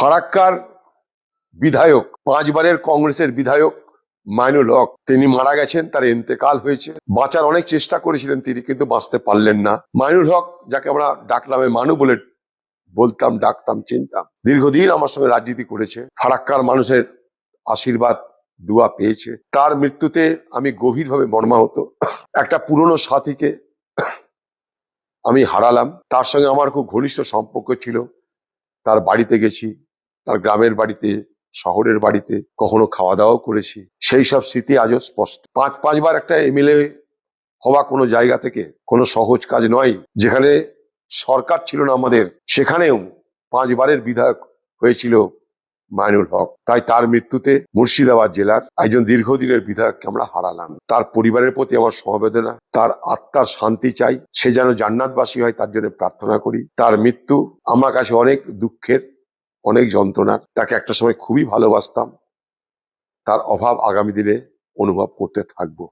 ফারাক্কার বিধায়ক, পাঁচবারের কংগ্রেসের বিধায়ক মাইনুল হক। তিনি মারা গেছেন, তার ইন্তেকাল হয়েছে। বাঁচার অনেক চেষ্টা করেছিলেন তিনি, কিন্তু বাঁচতে পারলেন না। মাইনুল হক, যাকে আমরা ডাকনামে মানু বলে বলতাম, ডাকতাম, চিনতাম, দীর্ঘদিন আমার সঙ্গে রাজনীতি করেছে। ফারাক্কার মানুষের আশীর্বাদ, দুয়া পেয়েছে। তার মৃত্যুতে আমি গভীরভাবে মর্মাহত। একটা পুরনো সাথীকে আমি হারালাম। তার সঙ্গে আমার খুব ঘনিষ্ঠ সম্পর্ক ছিল। তার বাড়িতে গেছি। তার গ্রামের বাড়িতে, শহরের বাড়িতে কখনো খাওয়া দাওয়াও করেছি। সেই সব স্মৃতি আজও স্পষ্ট। পাঁচ, পাঁচবার একটা এমএলএ হওয়া কোনো জায়গা থেকে কোনো সহজ কাজ নয়, যেখানে সরকার ছিল না আমাদের, সেখানেও পাঁচবারের বিধায়ক হয়েছিল মাইনুল হক। তাই তার মৃত্যুতে মুর্শিদাবাদ জেলার একজন দীর্ঘদিনের বিধায়ককে আমরা হারালাম। তার পরিবারের প্রতি আমার সমবেদনা, তার আত্মার শান্তি চাই, সে যেন জান্নাতবাসী হয় তার জন্য প্রার্থনা করি। তার মৃত্যু আমার কাছে অনেক দুঃখের অনেক যন্ত্রণার। তাকে একটা সময় খুবই ভালোবাসতাম। তার অভাব আগামী দিনে অনুভব করতে থাকব।